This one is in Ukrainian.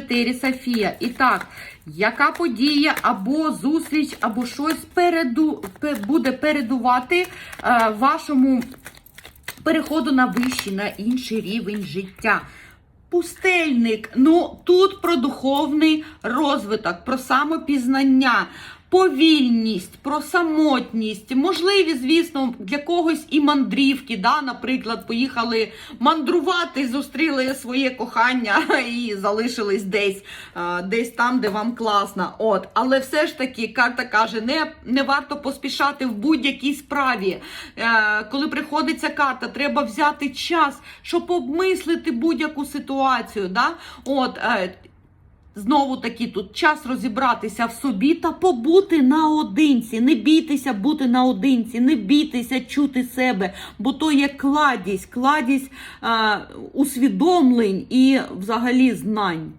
4 Софія. І так, яка подія або зустріч, або щось переду, буде передувати е, вашому переходу на вищий, на інший рівень життя. Пустельник. Ну тут про духовний розвиток, про самопізнання, повільність, про самотність. Можливі, звісно, для когось і мандрівки. Да? Наприклад, поїхали мандрувати, зустріли своє кохання і залишились десь, десь там, де вам класно. От, але все ж таки карта каже, не, не варто поспішати в будь-якій справі. Е, коли приходить ця карта, треба взяти час, щоб обмислити будь-яку ситуацію. Да? От, е, Знову таки тут час розібратися в собі та побути наодинці. Не бійтеся бути наодинці, не бійтеся чути себе, бо то є кладість, кладість е, усвідомлень і взагалі знань.